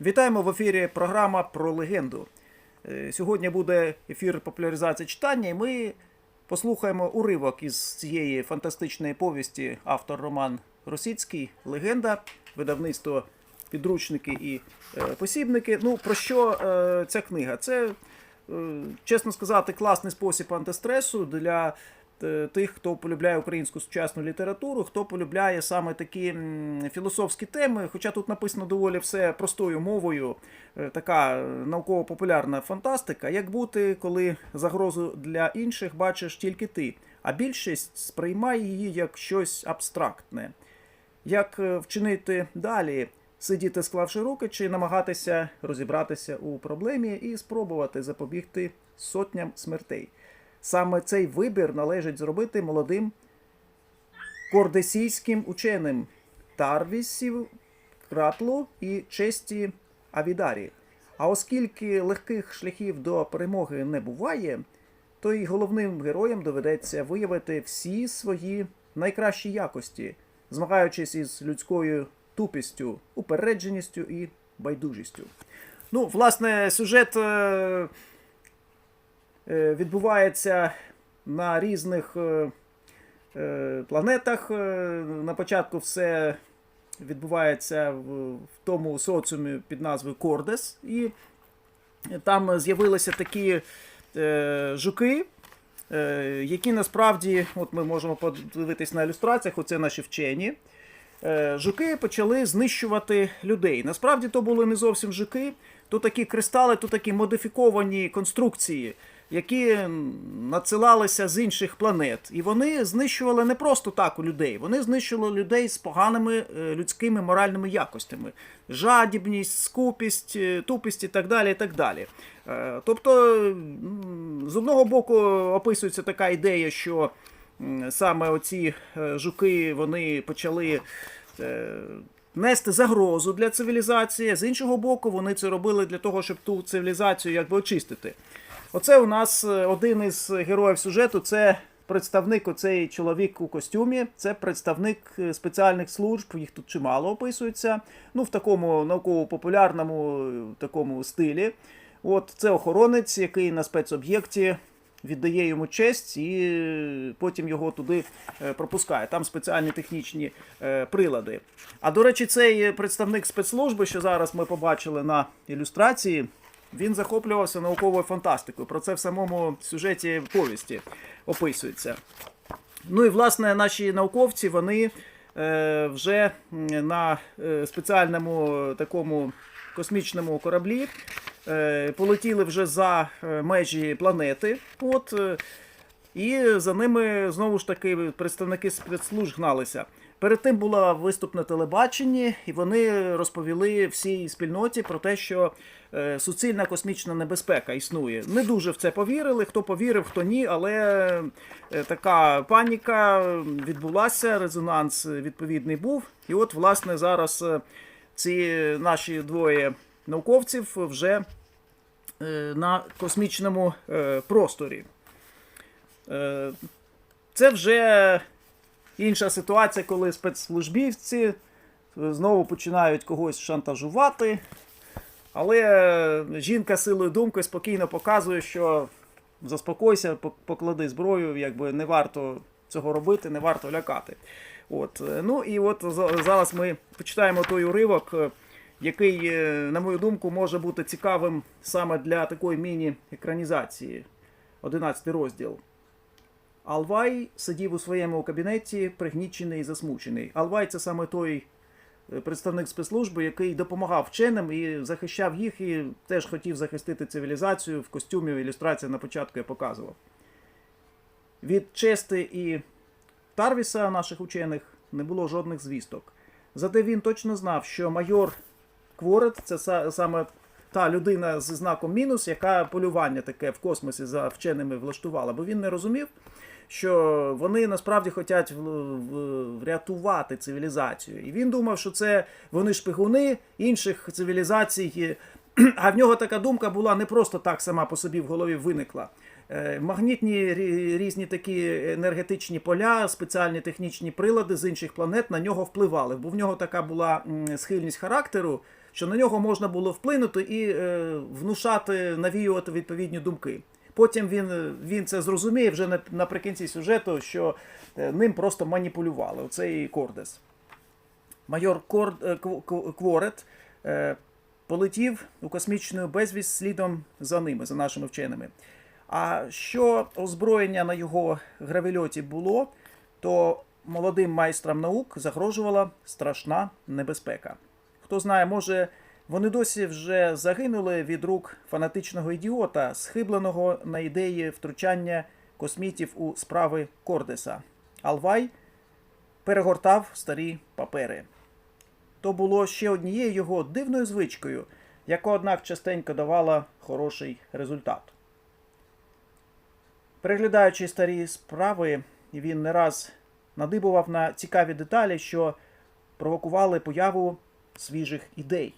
Вітаємо в ефірі програма про легенду. Е, Сьогодні буде ефір популяризації читання, і ми послухаємо уривок із цієї фантастичної повісті автор Роман Росіцький Легенда, видавництво підручники і е, посібники. Ну, про що е, ця книга? Це, чесно сказати, класний спосіб антистресу для тих, хто полюбляє українську сучасну літературу, хто полюбляє саме такі філософські теми. Хоча тут написано доволі все простою мовою, е, така е, науково-популярна фантастика. Як бути, коли загрозу для інших бачиш тільки ти, а більшість сприймає її як щось абстрактне. Як е, вчинити далі? Сидіти склавши руки, чи намагатися розібратися у проблемі і спробувати запобігти сотням смертей. Саме цей вибір належить зробити молодим кордесійським ученим Тарвісів, Кратлу і честі Авідарі. А оскільки легких шляхів до перемоги не буває, то й головним героям доведеться виявити всі свої найкращі якості, змагаючись із людською тупістю, упередженістю і байдужістю. Ну, власне, сюжет е, відбувається на різних е, е, планетах. Е, На початку все відбувається в, тому соціумі під назвою Кордес. І там з'явилися такі е, жуки, е, які насправді, от ми можемо подивитись на ілюстраціях, оце наші вчені. Е, Жуки почали знищувати людей. Насправді то були не зовсім жуки, то такі кристали, то такі модифіковані конструкції, які надсилалися з інших планет. І вони знищували не просто так у людей, вони знищували людей з поганими е, людськими моральними якостями. Жадібність, скупість, е, тупість і так далі. І так далі. Е, Тобто, з одного боку, описується така ідея, що саме оці жуки вони почали нести загрозу для цивілізації. З іншого боку, вони це робили для того, щоб ту цивілізацію якби очистити. Оце у нас е, один із героїв сюжету. Це представник, оцей чоловік у костюмі. Це представник е, спеціальних служб. Їх тут чимало описується. Ну, в такому науково-популярному е, такому стилі. От це охоронець, який на спецоб'єкті віддає йому честь і потім його туди пропускає. Там спеціальні технічні прилади. А до речі, цей представник спецслужби, що зараз ми побачили на ілюстрації, він захоплювався науковою фантастикою. Про це в самому сюжеті повісті описується. Ну і власне наші науковці вони е, вже на е, спеціальному такому космічному кораблі е, полетіли вже за е, межі планети. От, е, і за ними знову ж таки представники спецслужб гналися. Перед тим була виступ на телебаченні, і вони розповіли всій спільноті про те, що суцільна космічна небезпека існує. Не дуже в це повірили. Хто повірив, хто ні, але е, така паніка відбулася, резонанс відповідний був. І от, власне, зараз е, ці наші двоє науковців вже е, на космічному е, просторі. Е, Це вже інша ситуація, коли спецслужбівці знову починають когось шантажувати. Але жінка силою думки спокійно показує, що заспокойся, поклади зброю, якби не варто цього робити, не варто лякати. От. е, Ну і от зараз ми почитаємо той уривок, е, який, е, на мою думку, може бути цікавим саме для такої міні-екранізації. 11 розділ. Алвай сидів у своєму кабінеті, пригнічений і засмучений. Алвай це саме той представник спецслужби, який допомагав вченим і захищав їх, і теж хотів захистити цивілізацію в костюмі. Ілюстрація на початку я показував. Від Чести і Тарвіса, наших учених, не було жодних звісток. Зате він точно знав, що майор Кворет це саме та людина з знаком мінус, яка полювання таке в космосі за вченими влаштувала, бо він не розумів, що вони насправді хочуть врятувати цивілізацію. І він думав, що це вони шпигуни інших цивілізацій. А в нього така думка була не просто так сама по собі в голові виникла. Е, Магнітні різні такі енергетичні поля, спеціальні технічні прилади з інших планет на нього впливали. Бо в нього така була схильність характеру що на нього можна було вплинути і е, внушати, навіювати відповідні думки. Потім він, він це зрозуміє вже на- наприкінці сюжету, що е, ним просто маніпулювали. Оцей Кордес. Майор Кор... е, Кв- Кв- Кворет е, полетів у космічну безвість слідом за ними, за нашими вченими. А що озброєння на його гравельоті було, то молодим майстрам наук загрожувала страшна небезпека. Хто знає, може, вони досі вже загинули від рук фанатичного ідіота, схибленого на ідеї втручання космітів у справи Кордеса. Алвай перегортав старі папери. То було ще однією його дивною звичкою, яка, однак, частенько давала хороший результат. Переглядаючи старі справи, він не раз надибував на цікаві деталі, що провокували появу свіжих ідей.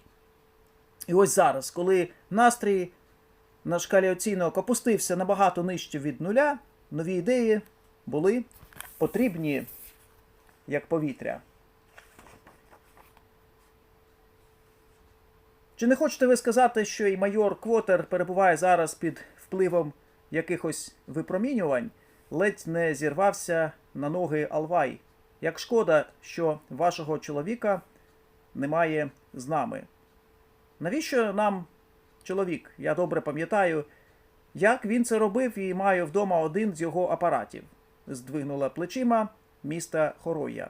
І ось зараз, коли настрій на шкалі оцінок опустився набагато нижче від нуля, нові ідеї були потрібні як повітря. Чи не хочете ви сказати, що і майор Квотер перебуває зараз під впливом якихось випромінювань, ледь не зірвався на ноги Алвай? Як шкода, що вашого чоловіка немає з нами. Навіщо нам чоловік? Я добре пам'ятаю, як він це робив і маю вдома один з його апаратів. Здвигнула плечима міста Хороя.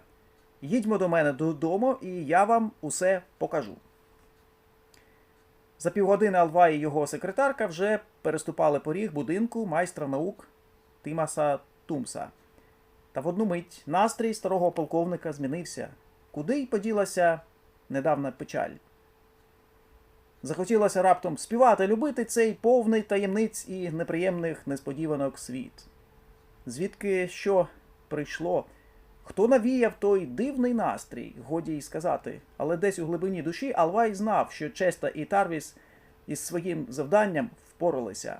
Їдьмо до мене додому, і я вам усе покажу. За півгодини Алва і його секретарка вже переступали поріг будинку майстра наук Тимаса Тумса. Та в одну мить настрій старого полковника змінився. Куди й поділася недавна печаль. Захотілося раптом співати, любити цей повний таємниць і неприємних несподіванок світ. Звідки що прийшло? Хто навіяв той дивний настрій, годі й сказати, але десь у глибині душі Алвай знав, що Честа і Тарвіс із своїм завданням впоралися.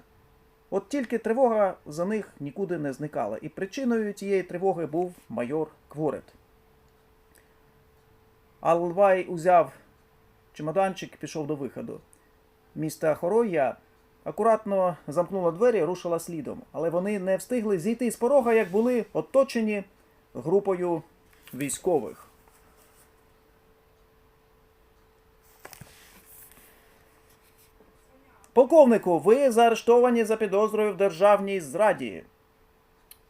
От тільки тривога за них нікуди не зникала, і причиною тієї тривоги був майор Кворет. Алвай узяв чемоданчик пішов до виходу. Міста Хороя акуратно замкнула двері рушила слідом, але вони не встигли зійти з порога, як були оточені групою військових. Полковнику, ви заарештовані за підозрою в державній зраді.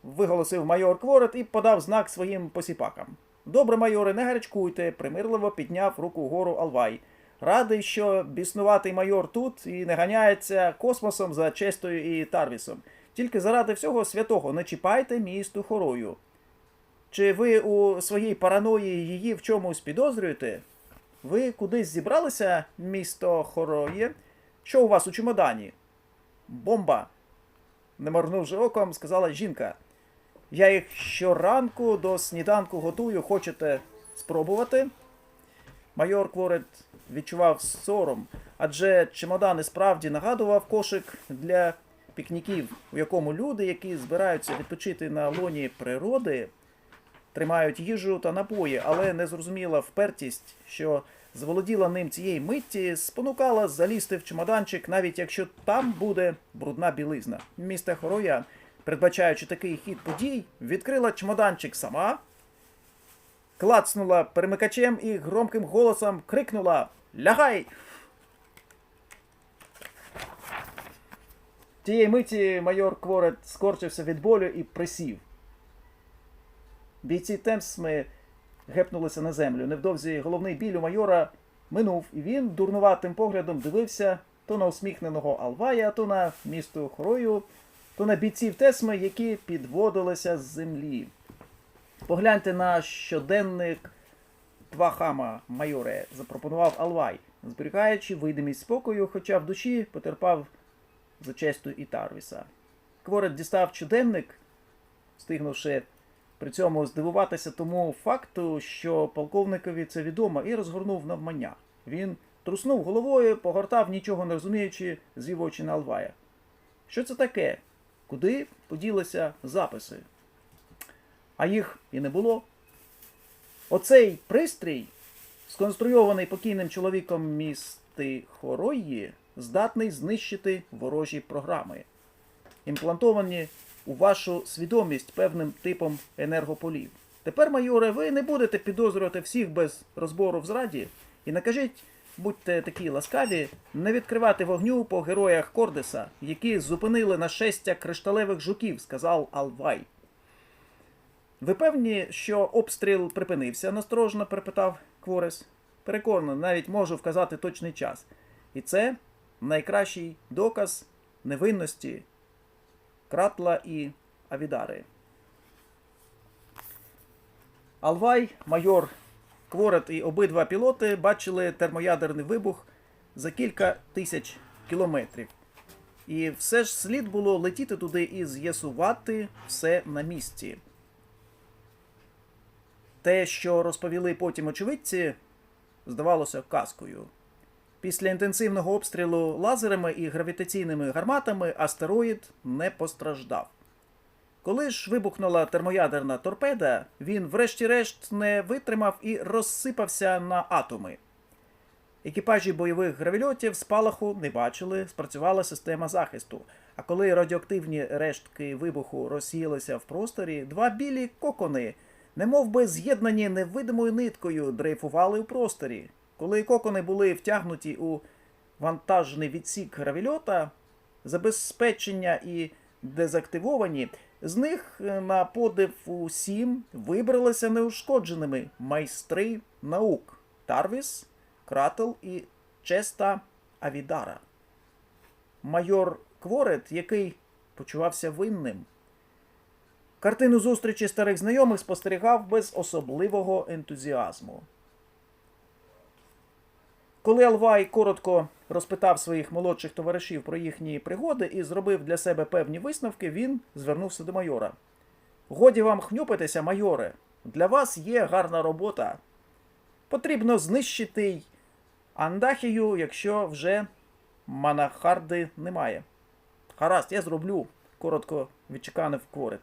Виголосив майор Кворет і подав знак своїм посіпакам. Добре, майоре, не гарячкуйте, примирливо підняв руку вгору Алвай. Радий, що біснуватий майор тут і не ганяється космосом за честою і Тарвісом. Тільки заради всього святого не чіпайте місту хорою. Чи ви у своїй параної її в чомусь підозрюєте? Ви кудись зібралися, місто Хороє? Що у вас у чемодані? Бомба. Не моргнувши оком, сказала жінка. Я їх щоранку до сніданку готую. Хочете спробувати? Майор Кворет відчував сором, адже чемодан і справді нагадував кошик для пікніків, у якому люди, які збираються відпочити на лоні природи, тримають їжу та напої, але незрозуміла впертість, що заволоділа ним цієї митті, спонукала залізти в чемоданчик, навіть якщо там буде брудна білизна. Місте Хороя, передбачаючи такий хід подій, відкрила чемоданчик сама, клацнула перемикачем і громким голосом крикнула Лягай! Тієї миті майор Кворет скорчився від болю і присів. Бійці Темсми гепнулися на землю. Невдовзі головний біль у майора минув, і він дурнуватим поглядом дивився то на усміхненого Алвая, то на місто Хорою, то на бійців Тесми, які підводилися з землі. Погляньте на щоденник Твахама, майоре, запропонував Алвай, зберігаючи видимість спокою, хоча в душі потерпав за честю і Тарвіса. Кворет дістав щоденник, встигнувши при цьому здивуватися тому факту, що полковникові це відомо, і розгорнув навмання. Він труснув головою, погортав, нічого не розуміючи, звів очі на Алвая. Що це таке? Куди поділися записи? А їх і не було. Оцей пристрій сконструйований покійним чоловіком місти Хорої, здатний знищити ворожі програми, імплантовані у вашу свідомість певним типом енергополів. Тепер, майоре, ви не будете підозрювати всіх без розбору в зраді і накажіть, будьте такі ласкаві, не відкривати вогню по героях Кордеса, які зупинили нашестя кришталевих жуків, сказав Алвай. Ви певні, що обстріл припинився? насторожно перепитав Кворес. Переконаний, навіть можу вказати точний час. І це найкращий доказ невинності Кратла і Авідари. Алвай, майор Кворет і обидва пілоти бачили термоядерний вибух за кілька тисяч кілометрів. І все ж слід було летіти туди і з'ясувати все на місці. Те, що розповіли потім очевидці, здавалося казкою. Після інтенсивного обстрілу лазерами і гравітаційними гарматами астероїд не постраждав. Коли ж вибухнула термоядерна торпеда, він врешті-решт не витримав і розсипався на атоми. Екіпажі бойових гравільотів спалаху не бачили, спрацювала система захисту. А коли радіоактивні рештки вибуху розсіялися в просторі, два білі кокони, немов би з'єднані невидимою ниткою, дрейфували у просторі. Коли кокони були втягнуті у вантажний відсік гравільота, забезпечення і дезактивовані, з них е, на подив усім вибралися неушкодженими майстри наук Тарвіс, Кратл і Честа Авідара. Майор Кворет, який почувався винним. Картину зустрічі старих знайомих спостерігав без особливого ентузіазму. Коли Алвай коротко розпитав своїх молодших товаришів про їхні пригоди і зробив для себе певні висновки, він звернувся до майора. Годі вам хнюпитися, майоре. Для вас є гарна робота. Потрібно знищити й Андахію, якщо вже Манахарди немає. Гаразд, я зроблю, коротко відчеканив Кворет.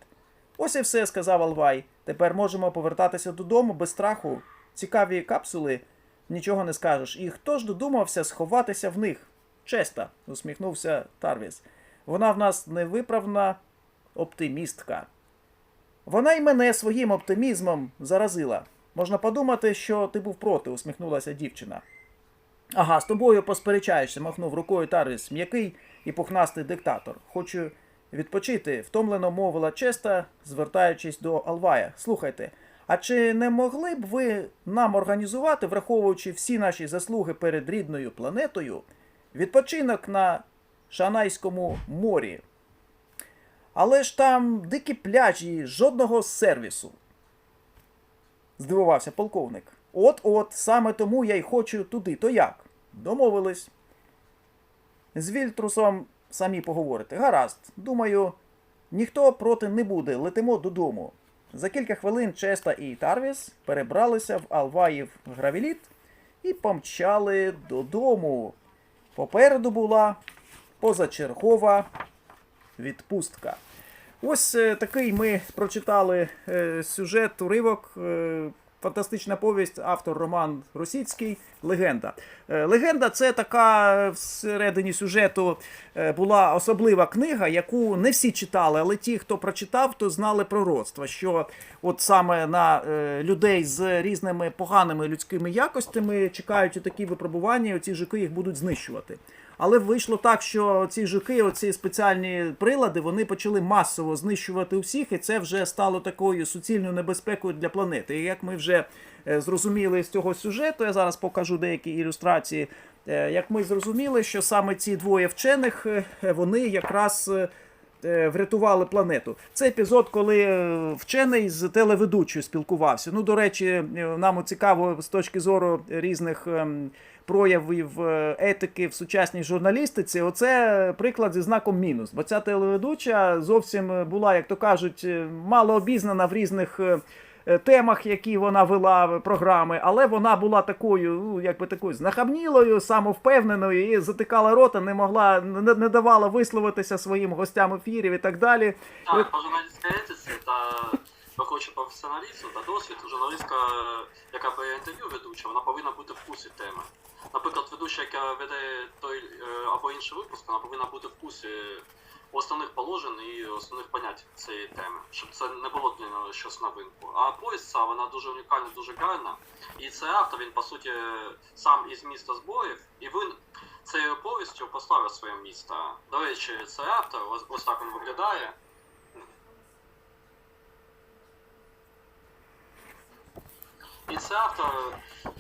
Ось і все, сказав Алвай. Тепер можемо повертатися додому без страху. Цікаві капсули, нічого не скажеш. І хто ж додумався сховатися в них? Честа, усміхнувся Тарвіс. Вона в нас невиправна оптимістка. Вона й мене своїм оптимізмом заразила. Можна подумати, що ти був проти, усміхнулася дівчина. Ага, з тобою посперечаєшся, махнув рукою Тарвіс, м'який і пухнастий диктатор. Хочу відпочити, втомлено мовила Честа, звертаючись до Алвая. Слухайте, а чи не могли б ви нам організувати, враховуючи всі наші заслуги перед рідною планетою, відпочинок на Шанайському морі? Але ж там дикі пляжі, жодного сервісу. Здивувався полковник. От-от, саме тому я й хочу туди. То як? Домовились. З Вільтрусом самі поговорите. Гаразд. Думаю, ніхто проти не буде. Летимо додому. За кілька хвилин Честа і Тарвіс перебралися в Алваїв гравіліт і помчали додому. Попереду була позачергова відпустка. Ось е, такий ми прочитали е, сюжет, уривок. Фантастична повість, автор Роман Росіцький. Легенда. Е, Легенда це така е, всередині сюжету е, була особлива книга, яку не всі читали, але ті, хто прочитав, то знали пророцтва, що от саме на людей з різними поганими людськими якостями чекають такі випробування, і оці жуки їх будуть знищувати. Але вийшло так, що ці жуки, оці спеціальні прилади, вони почали масово знищувати усіх, і це вже стало такою суцільною небезпекою для планети. І як ми вже е, зрозуміли з цього сюжету, я зараз покажу деякі ілюстрації. е, Як ми зрозуміли, що саме ці двоє вчених е, вони якраз врятували планету. Це епізод, коли вчений з телеведучою спілкувався. Ну, до речі, нам цікаво з точки зору різних ем, проявів е, етики в сучасній журналістиці. Оце приклад зі знаком мінус. Бо ця телеведуча зовсім е, була, як то кажуть, е, мало обізнана в різних. Темах, які вона вела в програми, але вона була такою, ну якби такою знахабнілою, самовпевненою і затикала рота, не могла, не, не давала висловитися своїм гостям ефірів і так далі. Так, журналістська етиці та враховуючи професіоналізм та досвід, журналістка, яка бере інтерв'ю ведуча, вона повинна бути в курсі теми. Наприклад, ведуча, яка веде той е, або інший випуск, вона повинна бути в курсі основних положень і основних понять цієї теми, щоб це не було для неї щось новинку. А повість ця, вона дуже унікальна, дуже гарна. І цей автор, він по суті сам із міста зборів, і він цією повістю поставив своє місто. До речі, цей автор, ось, ось так він виглядає. І цей автор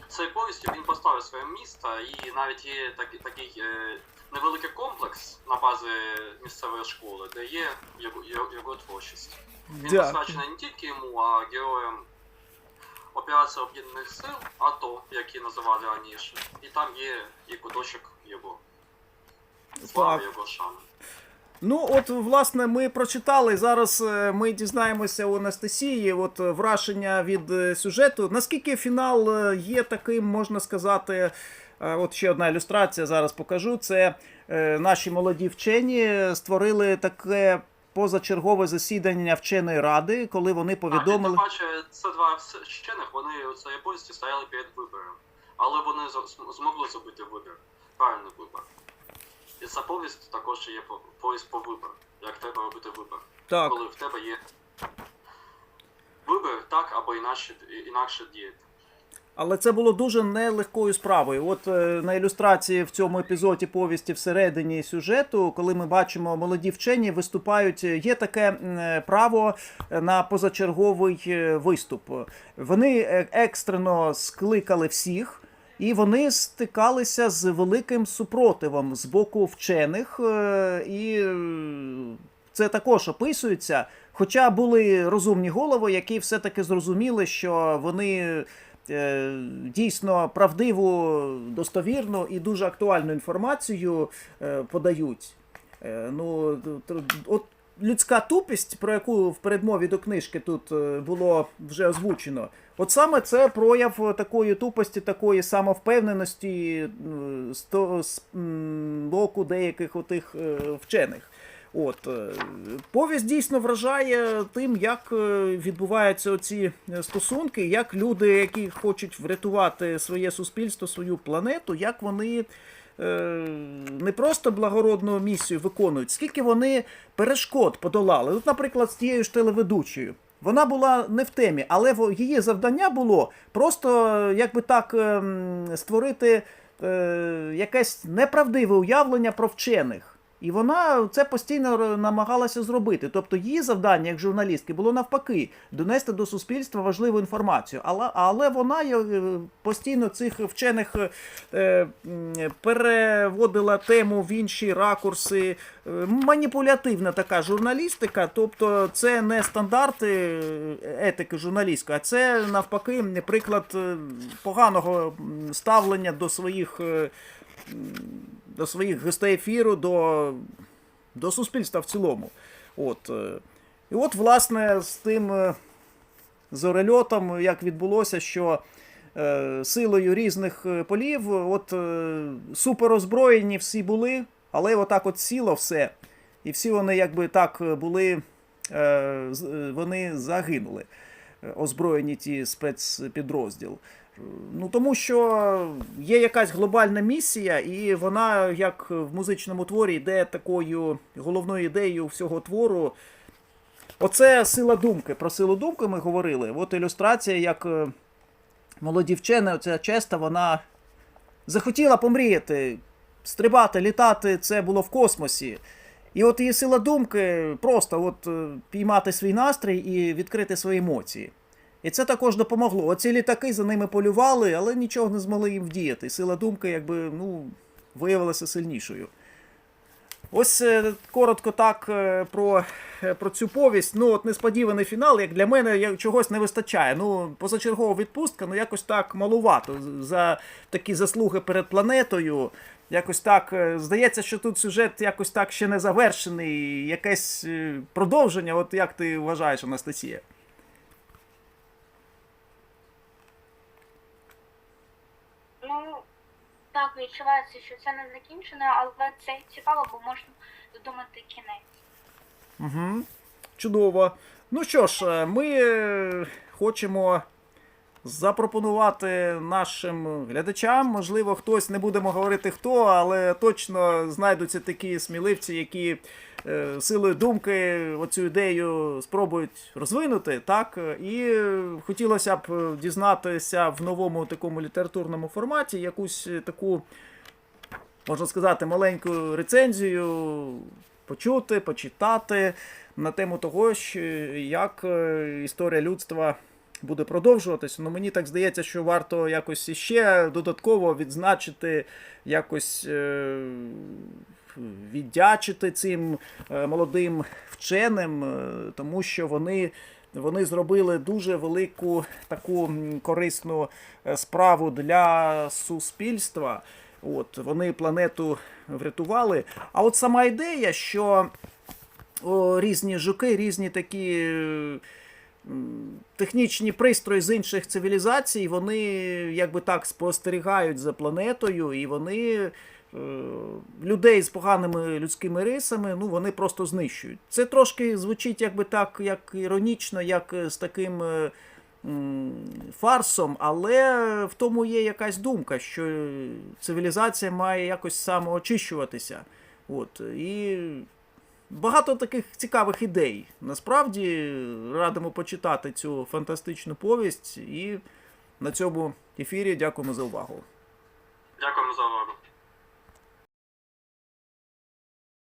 цієї повісті він поставив своє місто, і навіть є такий, такий е, невеликий комплекс на базі місцевої школи, де є його, його, його творчість. Він Дякую. присвячений не тільки йому, а героям операції Об'єднаних Сил, АТО, які називали раніше. І там є і куточок його. Слава його шани. Ну, от, власне, ми прочитали. Зараз е, ми дізнаємося у Анастасії от е, враження від е, сюжету. Наскільки фінал є таким, можна сказати. От ще одна ілюстрація зараз покажу. Це наші молоді вчені створили таке позачергове засідання вченої ради, коли вони повідомили. А, тим паче, це два вчених, вони у цієї повісті стояли перед вибором. Але вони змогли зробити вибір. Правильний вибір. І ця повість також є по- повість по вибору. Як треба робити вибір. Так, Коли в тебе є вибір, так або інакше, інакше діяти. Але це було дуже нелегкою справою. От е, на ілюстрації в цьому епізоді повісті всередині сюжету, коли ми бачимо молоді вчені виступають, е, є таке е, право на позачерговий е, виступ. Вони е, екстрено скликали всіх. І вони стикалися з великим супротивом з боку вчених, е, і е, це також описується. Хоча були розумні голови, які все-таки зрозуміли, що вони е, дійсно правдиву, достовірну і дуже актуальну інформацію подають. Ну, от людська тупість, про яку в передмові до книжки тут було вже озвучено. От саме це прояв такої тупості, такої самовпевненості з, боку деяких отих е, вчених. От е, повість дійсно вражає тим, як е, відбуваються оці е, стосунки, як люди, які хочуть врятувати своє суспільство, свою планету, як вони не просто благородну місію виконують, скільки вони перешкод подолали. От, наприклад, з тією ж телеведучою. Вона була не в темі, але її завдання було просто, як би так, ем, створити е, якесь неправдиве уявлення про вчених. І вона це постійно намагалася зробити. Тобто її завдання як журналістки було навпаки донести до суспільства важливу інформацію. Але, але вона е, постійно цих вчених е, переводила тему в інші ракурси. Е, Маніпулятивна така журналістика, тобто це не стандарти е, етики журналістської, а це навпаки приклад е, поганого ставлення до своїх. До своїх гостей ефіру, до, до суспільства в цілому. От. е, І от, власне, з тим е, зорельотом, як відбулося, що е, силою різних полів, от суперозброєні всі були, але отак от сіло все. І всі вони якби так були, вони загинули, озброєні ті спецпідрозділ. Ну тому що є якась глобальна місія, і вона, як в музичному творі, йде такою головною ідеєю всього твору. Оце сила думки. Про силу думки ми говорили. От ілюстрація, як е, молоді вчені, оця честа, вона захотіла помріяти, стрибати, літати, це було в космосі. І от її сила думки просто от е, піймати свій настрій і відкрити свої емоції. І це також допомогло. Оці літаки за ними полювали, але нічого не змогли їм вдіяти. Сила думки, якби, ну, виявилася сильнішою. Ось е, коротко так е, про, е, про цю повість. Ну, от несподіваний фінал, як для мене чогось не вистачає. Ну, позачергова відпустка, ну якось так малувато. За такі заслуги перед планетою. Якось так здається, що тут сюжет якось так ще не завершений. Якесь продовження. От як ти вважаєш, Анастасія? Ну, так, відчувається, що це не закінчено, але це цікаво, бо можна додумати кінець. Угу. Чудово. Ну що ж, е, ми е, хочемо запропонувати нашим глядачам. Можливо, хтось не будемо говорити хто, але точно знайдуться такі сміливці, які е, силою думки оцю ідею спробують розвинути. Так і е, хотілося б дізнатися в новому такому літературному форматі якусь таку, можна сказати, маленьку рецензію. Почути, почитати на тему того, як е, історія людства буде продовжуватися. Ну мені так здається, що варто якось іще додатково відзначити, якось е, віддячити цим е, молодим вченим, е, тому що вони. Вони зробили дуже велику таку корисну справу для суспільства. От вони планету врятували. А от сама ідея, що різні жуки, різні такі технічні пристрої з інших цивілізацій, вони якби так спостерігають за планетою, і вони е, людей з поганими людськими рисами, ну вони просто знищують. Це трошки звучить якби так, як іронічно, як е, з таким. е, Фарсом, але в тому є якась думка, що цивілізація має якось самоочищуватися. От, і багато таких цікавих ідей. Насправді радимо почитати цю фантастичну повість. І на цьому ефірі дякуємо за увагу. Дякуємо за увагу.